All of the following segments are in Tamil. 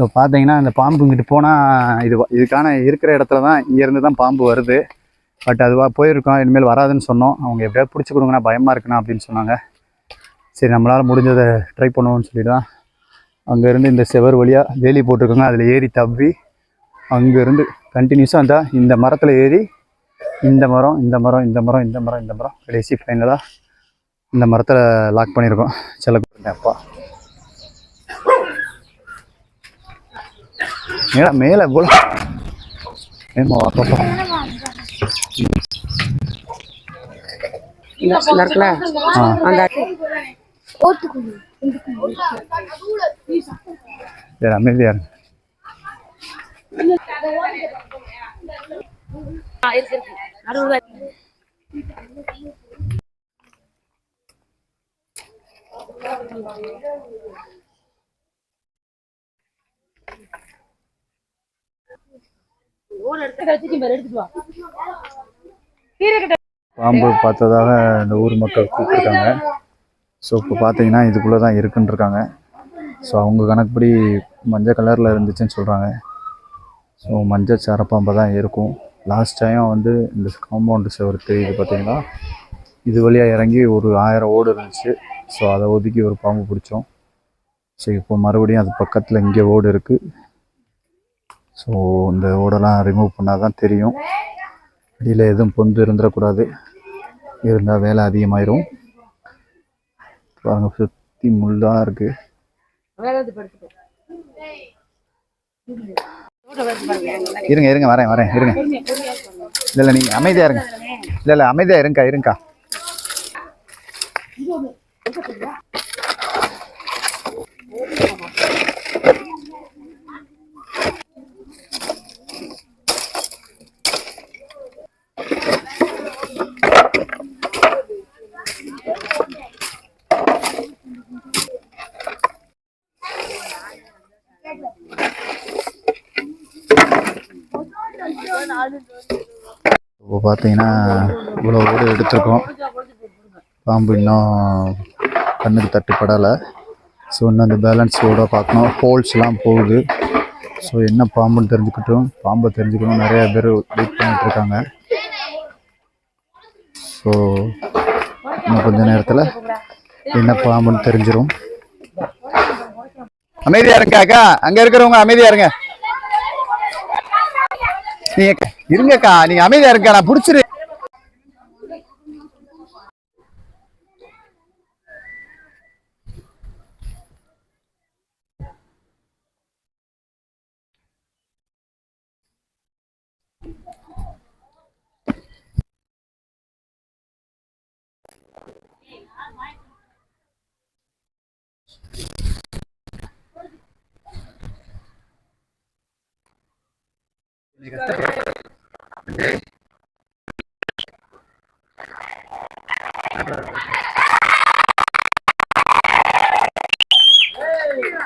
ஸோ பார்த்தீங்கன்னா இந்த பாம்பு இங்கிட்டு போனால் இது இதுக்கான இருக்கிற இடத்துல தான் இங்கேருந்து தான் பாம்பு வருது. பட் அதுவாக போயிருக்கோம். இனிமேல் வராதுன்னு சொன்னோம். அவங்க எப்படியாவது பிடிச்சி கொடுங்கண்ணா பயமாக இருக்குண்ணா அப்படின்னு சொன்னாங்க. சரி நம்மளால் முடிஞ்சதை ட்ரை பண்ணுவோம்னு சொல்லிட்டு தான் அங்கேருந்து இந்த செவர் வழியாக வேலி போட்டிருக்கோங்க. அதில் ஏறி தவ்வி அங்கேருந்து கண்டினியூஸாக அந்த இந்த மரத்தில் ஏறி இந்த மரம் இந்த மரம் இந்த மரம் இந்த மரம் இந்த மரம் கடைசி ஃபைனலாக இந்த மரத்தில் லாக் பண்ணியிருக்கோம். செல்ல அப்பா. மேலே மேலே போல. ஏமா இந்த இருக்குல்ல ஆ. அந்த சரி அமைதியாக இருங்க பாம்பு பார்த்ததாக இந்த ஊர் மக்கள் கூப்பிட்டுருக்காங்க. ஸோ இப்போ பார்த்தீங்கன்னா இதுக்குள்ளே தான் இருக்குன்னு இருக்காங்க ஸோ அவங்க கணக்குப்படி மஞ்சள் கலரில் இருந்துச்சுன்னு சொல்கிறாங்க ஸோ மஞ்சள் சாரப்பாம்பை தான் இருக்கும். லாஸ்ட் டைம் வந்து இந்த காம்பவுண்டு செவரு தெரியுது பார்த்தீங்களா? இது வழியாக இறங்கி ஒரு ஆயிரம் ஓடு இருந்துச்சு. ஸோ அதை ஒதுக்கி ஒரு பாம்பு பிடிச்சோம். ஸோ இப்போ மறுபடியும் அது பக்கத்தில் இங்கே ஓடு இருக்குது ஸோ இந்த ஓடெல்லாம் ரிமூவ் பண்ணால் தான் தெரியும். அடியில் எதுவும் பொந்து இருந்துடக்கூடாது. இருந்தால் வேலை அதிகமாயிரும். பாருங்கள் சுற்றி முள்ளாக இருக்குது இருங்க இருங்க வரேன் வரேன் இருங்க. இல்லை இல்லை நீங்கள் அமைதியாக இருங்க. இல்லை இல்லை அமைதியாக இருங்கக்கா இருங்கக்கா. இப்போ பார்த்தீங்கன்னா இவ்வளோ ஓடு எடுத்திருக்கோம். பாம்பு இன்னும் கண்ணுக்கு தட்டுப்படலை. ஸோ இன்னும் அந்த பேலன்ஸ் ஓட பார்க்கணும். ஹோல்ஸ்லாம் போகுது. ஸோ என்ன பாம்புன்னு தெரிஞ்சுக்கிட்டோம். பாம்பை தெரிஞ்சுக்கணும். நிறையா பேர் வெயிட் பண்ணிட்டுருக்காங்க ஸோ இன்னும் கொஞ்ச நேரத்தில் என்ன பாம்புன்னு தெரிஞ்சிடும் அமைதியா இருங்க அக்கா. அங்க இருக்கிறவங்க அமைதியா இருங்க. நீங்க இருங்கக்கா நீங்க அமைதியா இருக்க நான் புடிச்சிரு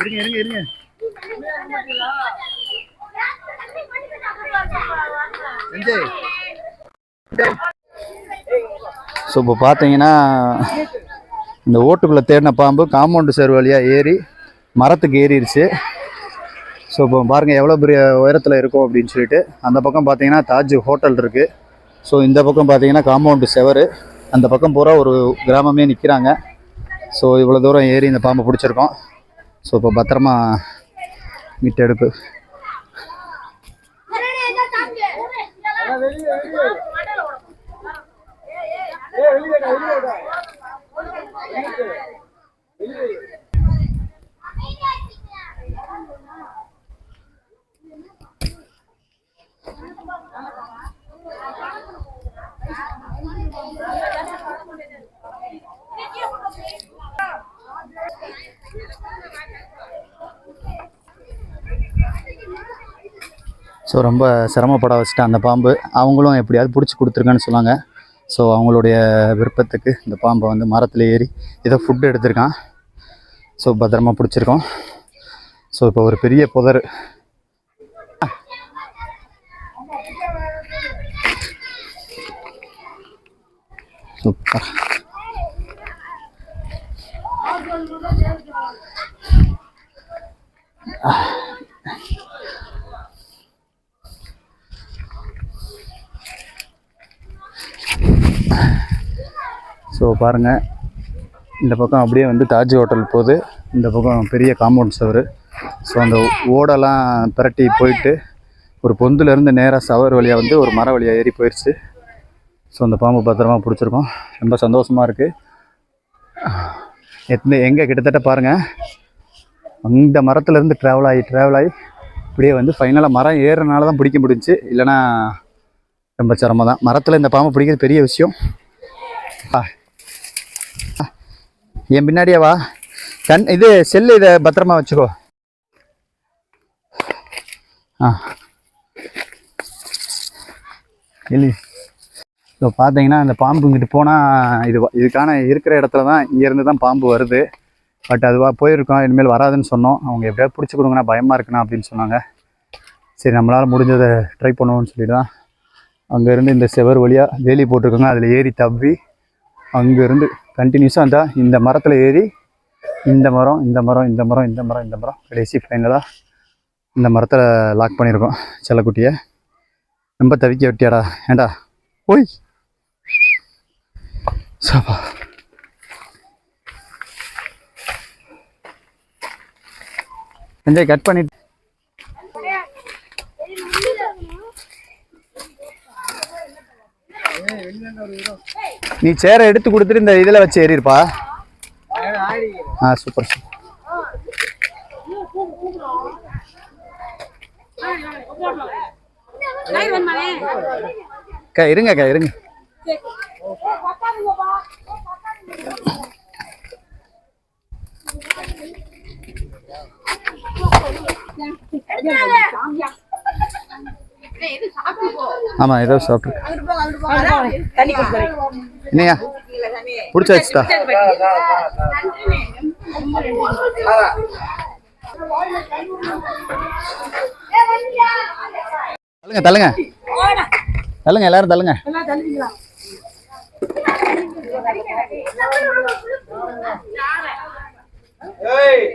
இருங்க இருங்க இருங்க ஸோ இப்போ பார்த்தீங்கன்னா இந்த ஓட்டுக்குள்ளே தேடின பாம்பு காம்பவுண்டு சேர் வழியாக ஏறி மரத்துக்கு ஏறிடுச்சு ஸோ இப்போ பாருங்கள் எவ்வளோ பெரிய உயரத்தில் இருக்கும் அப்படின்னு சொல்லிட்டு அந்த பக்கம் பார்த்தீங்கன்னா தாஜ் ஹோட்டல் இருக்குது ஸோ இந்த பக்கம் பார்த்தீங்கன்னா காம்பவுண்டு செவரு அந்த பக்கம் பூரா ஒரு கிராமமே நிற்கிறாங்க ஸோ இவ்வளோ தூரம் ஏறி இந்த பாம்பை பிடிச்சிருக்கோம் ஸோ இப்போ பத்திரமா மீட்டெடுப்பு ஸோ ரொம்ப சிரமப்பட வச்சுட்டு அந்த பாம்பு. அவங்களும் எப்படியாவது பிடிச்சி கொடுத்துருக்கேன்னு சொன்னாங்க. ஸோ அவங்களுடைய விருப்பத்துக்கு இந்த பாம்பை வந்து மரத்தில் ஏறி ஏதோ ஃபுட் எடுத்திருக்கான். ஸோ பத்திரமா பிடிச்சிருக்கோம். ஸோ இப்போ ஒரு பெரிய புதர் சூப்பர். ஸோ பாருங்கள் இந்த பக்கம் அப்படியே வந்து தாஜ் ஹோட்டல் போகுது. இந்த பக்கம் பெரிய காம்பவுண்ட் சவர். ஸோ அந்த ஓடெல்லாம் பிரட்டி போயிட்டு ஒரு பொந்துலேருந்து நேராக சவர் வழியாக வந்து ஒரு மர வழியாக ஏறி போயிடுச்சு ஸோ அந்த பாம்பு பத்திரமா பிடிச்சிருக்கோம். ரொம்ப சந்தோஷமாக இருக்குது எத்தனை எங்கே கிட்டத்தட்ட பாருங்கள் அந்த மரத்துலேருந்து ட்ராவல் ஆகி ட்ராவல் ஆகி இப்படியே வந்து ஃபைனலாக மரம் ஏறுறனால தான் பிடிக்க முடிஞ்சு இல்லைன்னா ரொம்ப சிரமம் தான் மரத்தில் இந்த பாம்பு பிடிக்கிறது பெரிய விஷயம். ஆ. ஆ. என் பின்னாடியே வா. கண் இது செல்லு இதை பத்திரமா வச்சுக்கோ. ஆ. இல்லை இப்போ பார்த்தீங்கன்னா அந்த பாம்பு இங்கிட்டு போனால் இது இதுக்கான இருக்கிற இடத்துல தான் இங்கேருந்து தான் பாம்பு வருது. பட் அதுவாக போயிருக்கோம் இனிமேல் வராதுன்னு சொன்னோம். அவங்க எப்படியாவது பிடிச்சி கொடுங்கண்ணா பயமாக இருக்குண்ணா அப்படின்னு சொன்னாங்க. சரி நம்மளால் முடிஞ்சதை ட்ரை பண்ணுவோம்னு சொல்லிட்டு தான் அங்கேருந்து இந்த செவர் வழியாக வேலி போட்டிருக்கோங்க. அதில் ஏறி தவ்வி அங்கேருந்து கண்டினியூஸாக அந்த இந்த மரத்தில் ஏறி இந்த மரம் இந்த மரம் இந்த மரம் இந்த மரம் இந்த மரம் கடைசி ஃபைனலாக இந்த மரத்தில் லாக் பண்ணியிருக்கோம் செல்லக்குட்டியை. ரொம்ப தவிக்க விட்டியாடா. ஏண்டா? ஓய்! சாப்பா. என்ஜாய் கட் பண்ணிட்டு. நீ சேரை எடுத்து கொடுத்துட்டு இந்த இதில் வச்சு ஏறியிருப்பா ஆ சூப்பர் சூப்பர். அக்கா இருங்க அக்கா இருங்க. ஆமா ஏதோ சாப்பிட்டு என்னையா பிடிச்ச வச்சுட்டா? தள்ளுங்க தள்ளுங்க. தள்ளுங்க எல்லாரும் தள்ளுங்க.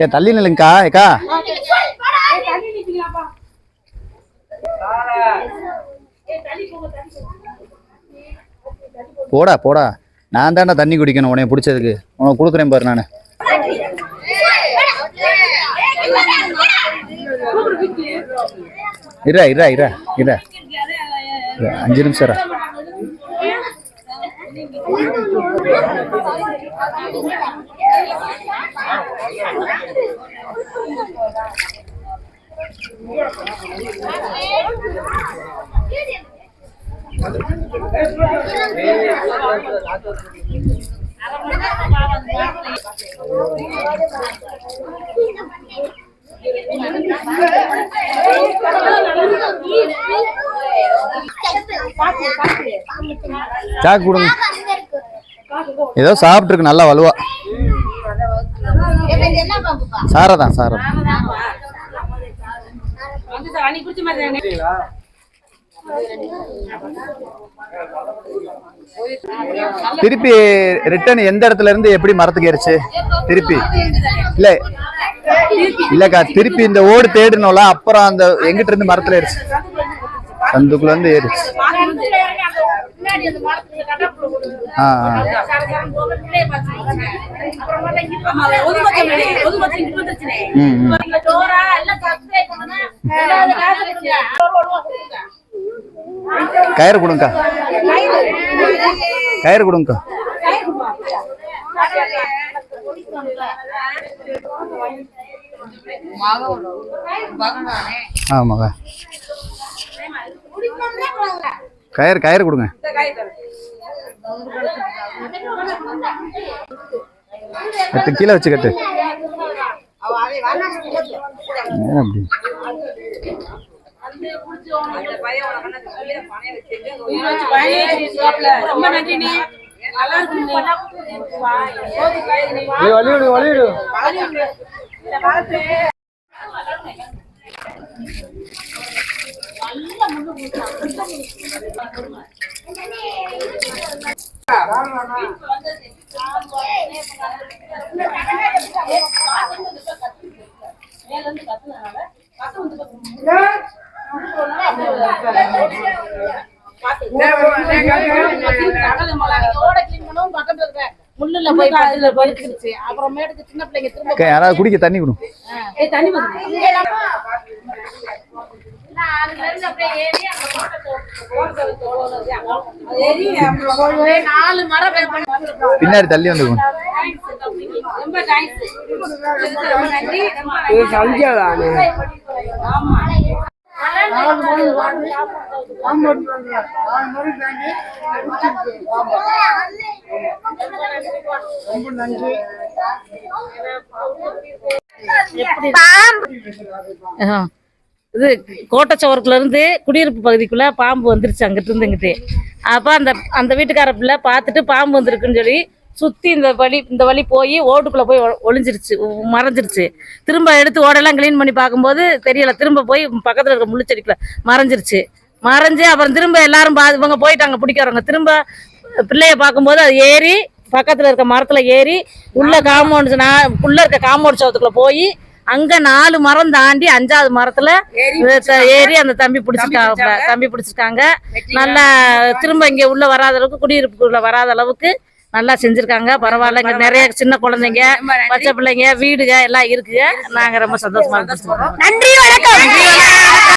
ஏ தள்ளி நில்லுங்கக்கா ஏக்கா. போடா போடா. நான் தான்டா தண்ணி குடிக்கணும் உனக்கு பிடிச்சதுக்கு. உனக்கு கொடுக்குறேன் பாரு நான். இரா இரா இரா இரா அஞ்சு நிமிஷம் சாக்கு கொடுங்க. ஏதோ சாப்பிட்டுருக்கு நல்லா வலுவா. சாரா தான் சாரா திருப்பி ரிட்டர்ன் எந்த இடத்துல இருந்து எப்படி மரத்துக்கு ஏறிச்சு? திருப்பி. இல்ல. இல்லக்கா திருப்பி இந்த ஓடு தேடணும்ல அப்புறம் அந்த எங்கிட்ட இருந்து மரத்துல ஏறிச்சு. சந்துக்குள்ள இருந்து ஏறிச்சு ஆ. ஆ. கயிறு கொடுங்கக்கா. கயிறு கொடுங்கக்கா. ஆமாங்க கயிறு கயிறு கொடுங்க. கட்டு கீழே வச்சு கட்டு. அப்படி? வழிவிடு வழிவிடு கடலை மலை ஓட கிளீன் பண்ணவும் பக்கத்துல இருக்க முள்ளுல போய் படுத்துல படுத்துக்கிடுச்சு அப்புறமேட்டுக்கு சின்ன பிள்ளைங்க யாராவது குடிக்க தண்ணி கொடு. தண்ணி பின்னாடி தள்ளி தம்பிக்கு. ரொம்ப. இதுக்கு ரொம்ப நன்றி. ரொம்ப ஆமா. ஆ. இது கோட்டச்சவரத்துல இருந்து குடியிருப்பு பகுதிக்குள்ள பாம்பு வந்துருச்சு அங்கிட்டு இருந்துங்கிட்டு அப்ப அந்த அந்த வீட்டுக்கார பிள்ளை பார்த்துட்டு பாம்பு வந்திருக்குன்னு சொல்லி சுத்தி இந்த வழி இந்த வழி போய் ஓட்டுக்குள்ள போய் ஒ- ஒளிஞ்சிருச்சு மறைஞ்சிருச்சு. திரும்ப எடுத்து ஓடெல்லாம் க்ளீன் பண்ணி பார்க்கும்போது தெரியல திரும்ப போய் பக்கத்துல இருக்க முள்ளுச்செடிக்குள்ள மறைஞ்சிருச்சு. மறைஞ்சு அப்புறம் திரும்ப எல்லாரும் பா இவங்க போயிட்டாங்க பிடிக்கிறவங்க. திரும்ப பிள்ளைய பார்க்கும்போது அது ஏறி பக்கத்துல இருக்க மரத்துல ஏறி உள்ள காம்பவுண்ட் உள்ள இருக்க காம்பவுண்ட் சவத்துக்குள்ள போய் அங்க நாலு மரம் தாண்டி அஞ்சாவது மரத்துல ஏறி அந்த தம்பி பிடிச்சிருக்காங்க தம்பி பிடிச்சிருக்காங்க. நல்லா திரும்ப இங்க உள்ள வராத அளவுக்கு குடியிருப்புக்குள்ள வராத அளவுக்கு நல்லா செஞ்சிருக்காங்க. பரவாயில்ல இங்க நிறைய சின்ன குழந்தைங்க பச்சை பிள்ளைங்க வீடுக எல்லாம் இருக்குங்க நாங்க ரொம்ப சந்தோஷமா நன்றி வணக்கம்.